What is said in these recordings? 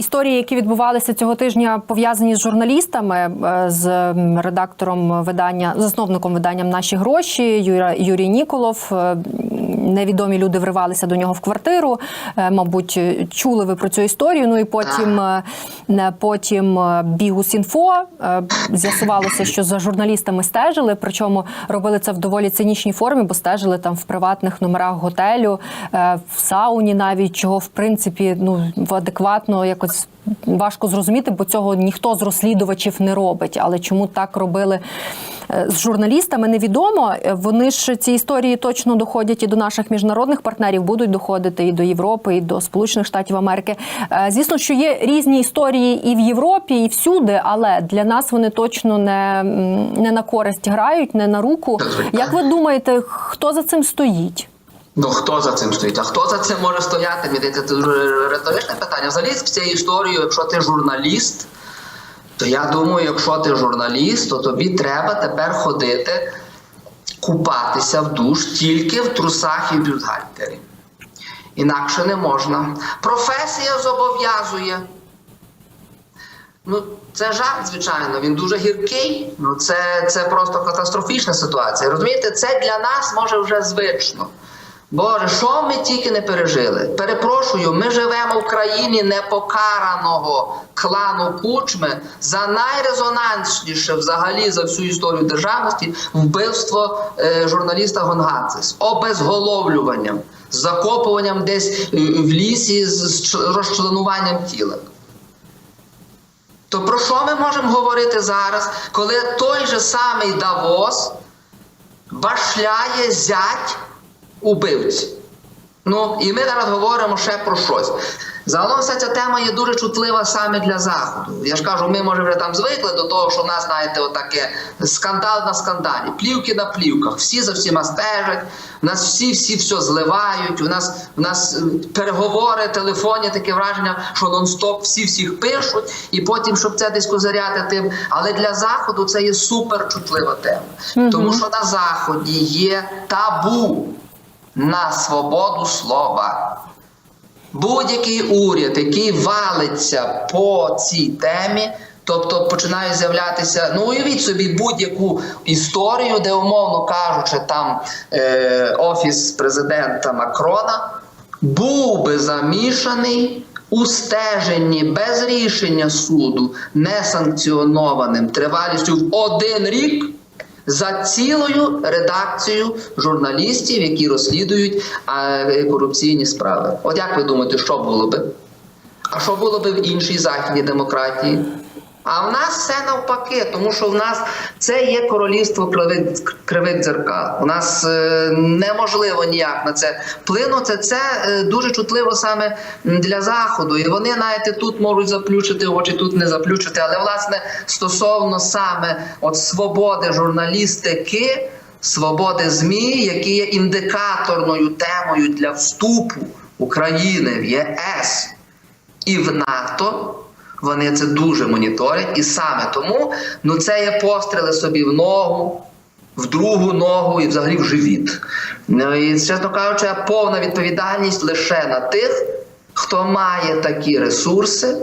Історії, які відбувалися цього тижня, пов'язані з журналістами, е, з редактором видання, засновником видання Наші гроші Юра, Юрій Ніколов. Е, Невідомі люди вривалися до нього в квартиру. Е, Мабуть, чули ви про цю історію. Ну і потім, потім Бігус.Інфо е, з'ясувалося, що за журналістами стежили. Причому робили це в доволі цинічній формі, бо стежили там в приватних номерах готелю, в сауні, навіть чого в принципі ну в адекватно якось важко зрозуміти, бо цього ніхто з розслідувачів не робить. Але чому так робили е, з журналістами, невідомо. Е, Вони ж ці історії точно доходять і до наших міжнародних партнерів, будуть доходити і до Європи, і до Сполучених Штатів Америки. Е, Звісно, що є різні історії і в Європі, і всюди, але для нас вони точно не, не на користь грають, не на руку. Як ви думаєте, хто за цим стоїть? Ну хто за цим стоїть? А хто за цим може стояти? Мені це дуже риторичне питання. Взагалі з цією історією, якщо ти журналіст, то я думаю, якщо ти журналіст, то тобі треба тепер ходити купатися в душ тільки в трусах і бюстгальтері. Інакше не можна. Професія зобов'язує. Ну, це жарт, звичайно, він дуже гіркий. Ну, це, це просто катастрофічна ситуація. Розумієте, це для нас може вже звично. Боже, що ми тільки не пережили? Перепрошую, ми живемо в країні непокараного клану кучми за найрезонансніше взагалі за всю історію державності вбивство е, журналіста Гонгадзе з обезголовлюванням, з закопуванням десь е, в лісі з, з розчленуванням тіла. То про що ми можемо говорити зараз, коли той же самий Давос башляє зять убивці? Ну, і ми зараз говоримо ще про щось. Загалом вся ця тема є дуже чутлива саме для Заходу. Я ж кажу, ми може вже там звикли до того, що в нас, знаєте, отаке скандал на скандалі, плівки на плівках, всі за всіма стежать, у нас всі всі все зливають, у нас, у нас е, переговори, телефонні, таке враження, що нон-стоп всі всіх пишуть, і потім, щоб це десь козиряти тим. Але для Заходу це є супер чутлива тема. Тому що на Заході є табу на свободу слова. Будь-який уряд, який валиться по цій темі, тобто починає з'являтися, ну уявіть собі будь-яку історію, де, умовно кажучи, там е, офіс президента Макрона був би замішаний у стеженні без рішення суду, несанкціонованим тривалістю в один рік за цілою редакцією журналістів, які розслідують корупційні справи. От як ви думаєте, що було би? А що було би в іншій західній демократії? А в нас все навпаки, тому що в нас це є королівство кривих, дзеркал. У нас е, неможливо ніяк на це вплинути. Це е, дуже чутливо саме для заходу. І вони знаєте, тут можуть заплющити очі, тут не заплющити. Але власне стосовно саме от свободи журналістики, свободи ЗМІ, які є індикаторною темою для вступу України в ЄС і в НАТО. Вони це дуже моніторять, і саме тому ну це є постріли собі в ногу, в другу ногу і взагалі в живіт. Ну і чесно кажучи, повна відповідальність лише на тих, хто має такі ресурси,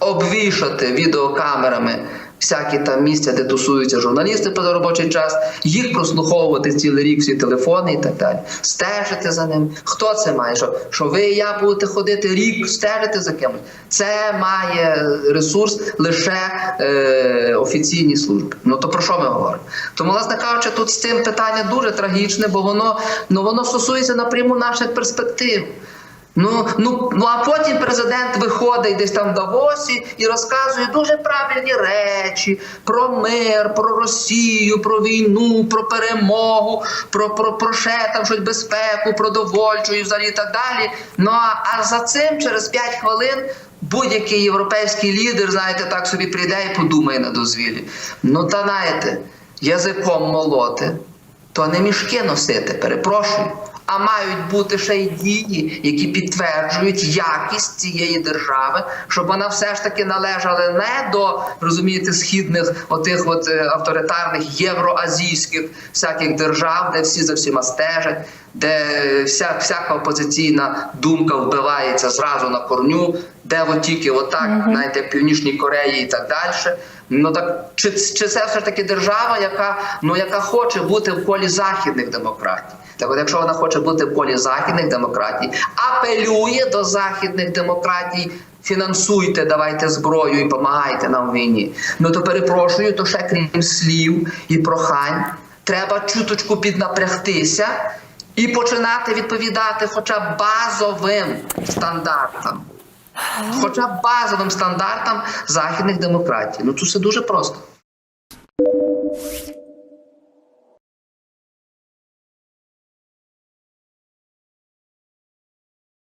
обвішати відеокамерами всякі там місця, де тусуються журналісти поза робочий час, їх прослуховувати цілий рік всі телефони і так далі. Стежити за ним. Хто це має? Що, що ви і я будете ходити рік, стежити за кимось? Це має ресурс лише е, офіційні служби. Ну то про що ми говоримо? Тому, власне кажучи, тут з цим питання дуже трагічне, бо воно, ну, воно стосується напряму наших перспектив. Ну, ну, ну а потім президент виходить десь там в Давосі і розказує дуже правильні речі про мир, про Росію, про війну, про перемогу, про, про, про ще там щось безпеку, продовольчу і взагалі так далі. Ну а, а за цим через 5 хвилин. Будь-який європейський лідер, знаєте, так собі прийде і подумає на дозвіллі. Ну та знаєте, язиком молоти, то не мішки носити, перепрошую, а мають бути ще й дії, які підтверджують якість цієї держави, щоб вона все ж таки належала не до розумієте східних отих от е, авторитарних євроазійських всяких держав, де всі за всіма стежать, де вся всяка опозиційна думка вбивається зразу на корню, де от тільки отак, знаєте, в Північній Кореї і так далі. Ну так чи, чи це все ж таки держава, яка ну яка хоче бути в колі західних демократій? Так, от якщо вона хоче бути в колі західних демократій, апелює до західних демократій. Фінансуйте, давайте зброю і допомагайте нам в війні. Ну то перепрошую, то ще крім слів і прохань, треба чуточку піднапрягтися і починати відповідати хоча б базовим стандартам. Хоча б базовим стандартам західних демократій. Ну це все дуже просто.